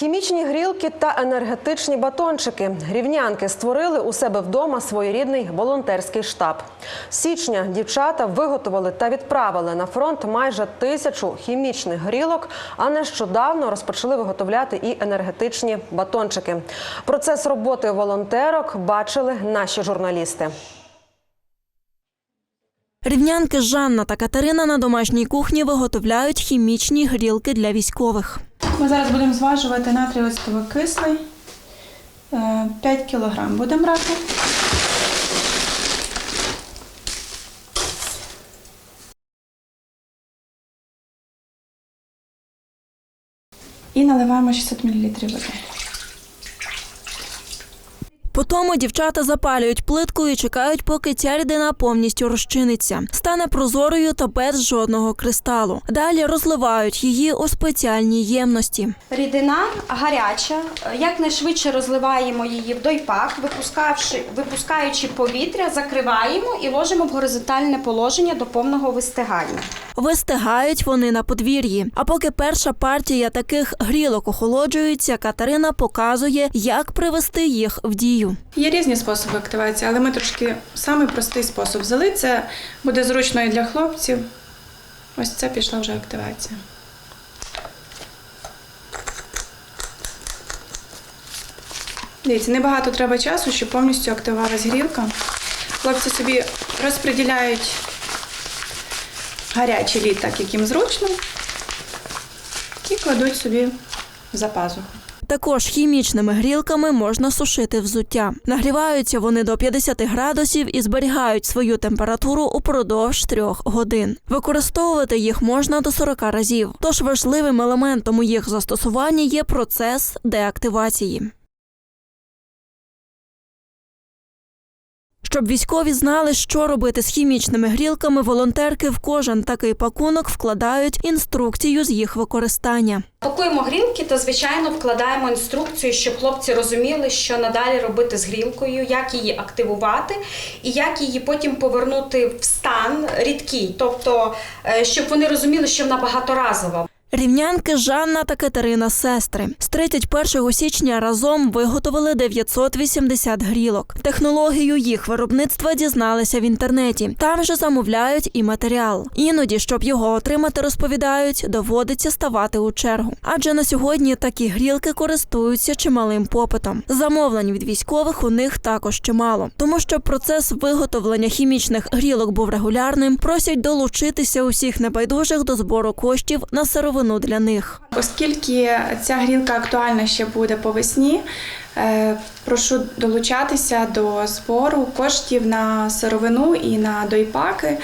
Хімічні грілки та енергетичні батончики. Рівнянки створили у себе вдома своєрідний волонтерський штаб. З січня дівчата виготовили та відправили на фронт майже тисячу хімічних грілок, а нещодавно розпочали виготовляти і енергетичні батончики. Процес роботи волонтерок бачили наші журналісти. Рівнянки Жанна та Катерина на домашній кухні виготовляють хімічні грілки для військових. Ми зараз будемо зважувати натрій оцтовий кислий. Е, 5 кг будемо брати. І наливаємо 600 мл води. По тому дівчата запалюють плитку і чекають, поки ця рідина повністю розчиниться, стане прозорою та без жодного кристалу. Далі розливають її у спеціальній ємності. Рідина гаряча, якнайшвидше розливаємо її в дойпак, випускавши, випускаючи повітря, закриваємо і ложимо в горизонтальне положення до повного вистигання. Вистигають вони на подвір'ї. А поки перша партія таких грілок охолоджується, Катерина показує, як привести їх в дію. Є різні способи активації, але ми трошки самий простий спосіб взяли. Це буде зручно і для хлопців. Ось це пішла вже активація. Дивіться, небагато треба часу, щоб повністю активувалась грілка. Хлопці собі розподіляють гарячий лід, так як їм зручно, і кладуть собі за пазуху. Також хімічними грілками можна сушити взуття. Нагріваються вони до 50 градусів і зберігають свою температуру упродовж трьох годин. Використовувати їх можна до 40 разів. Тож важливим елементом у їх застосування є процес деактивації. Щоб військові знали, що робити з хімічними грілками, волонтерки в кожен такий пакунок вкладають інструкцію з їх використання. Пакуємо грілки та, звичайно, вкладаємо інструкцію, щоб хлопці розуміли, що надалі робити з грілкою, як її активувати і як її потім повернути в стан рідкий, тобто, е, щоб вони розуміли, що вона багаторазова. Рівнянки Жанна та Катерина сестри з 31 січня разом виготовили 980 грілок. Технологію їх виробництва дізналися в інтернеті. Там же замовляють і матеріал. Іноді, щоб його отримати, розповідають, доводиться ставати у чергу. Адже на сьогодні такі грілки користуються чималим попитом. Замовлень від військових у них також чимало. Тому що процес виготовлення хімічних грілок був регулярним, просять долучитися усіх небайдужих до збору коштів на сировину для них. Оскільки ця грілка актуальна ще буде по весні, е, прошу долучатися до збору коштів на сировину і на дойпаки,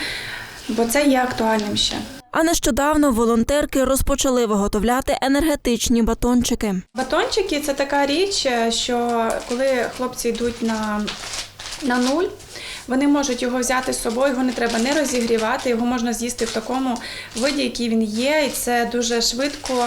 бо це є актуальним ще. А нещодавно волонтерки розпочали виготовляти енергетичні батончики. Батончики це така річ, е, що коли хлопці йдуть на, на нуль. Вони можуть його взяти з собою, його не треба не розігрівати, його можна з'їсти в такому виді, який він є, і це дуже швидко.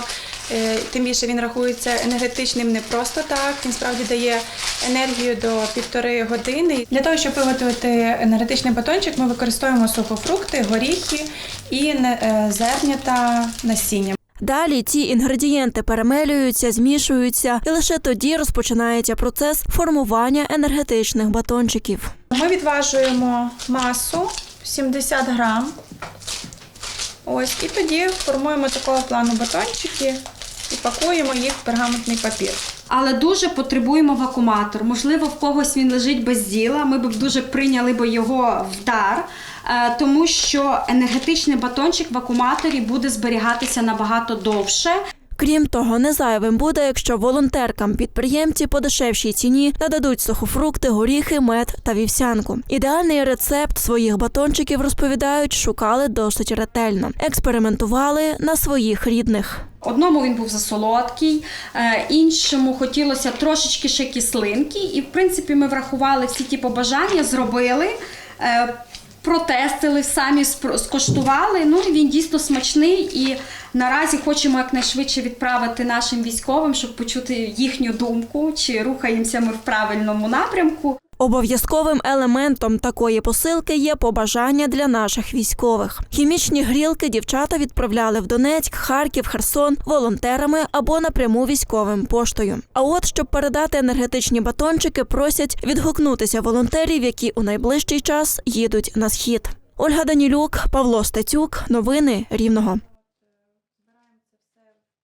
Е, Тим більше він рахується енергетичним не просто так. Він справді дає енергію до півтори години. Для того, щоб виготовити енергетичний батончик, ми використовуємо сухофрукти, горіхи і е, зерня та насіння. Далі ці інгредієнти перемелюються, змішуються, і лише тоді розпочинається процес формування енергетичних батончиків. Ми відважуємо масу 70 грам. Ось, і тоді формуємо такого плану батончики і пакуємо їх в пергаментний папір. Але дуже потребуємо вакууматор. Можливо, в когось він лежить без діла. Ми б дуже прийняли би його в дар, е, тому що енергетичний батончик в вакууматорі буде зберігатися набагато довше. Крім того, не зайвим буде, якщо волонтеркам підприємці по дешевшій ціні нададуть сухофрукти, горіхи, мед та вівсянку. Ідеальний рецепт своїх батончиків розповідають, шукали досить ретельно, експериментували на своїх рідних. Одному він був засолодкий, е, іншому хотілося трошечки ще кислинки. І, в принципі, ми врахували всі ті побажання, зробили. Протестили, самі скоштували. Ну він дійсно смачний. І наразі хочемо якнайшвидше відправити нашим військовим, щоб почути їхню думку, чи рухаємося ми в правильному напрямку. Обов'язковим елементом такої посилки є побажання для наших військових. Хімічні грілки дівчата відправляли в Донецьк, Харків, Херсон волонтерами або напряму військовим поштою. А от щоб передати енергетичні батончики, просять відгукнутися волонтерів, які у найближчий час їдуть на схід. Ольга Данілюк, Павло Стецюк, новини Рівного.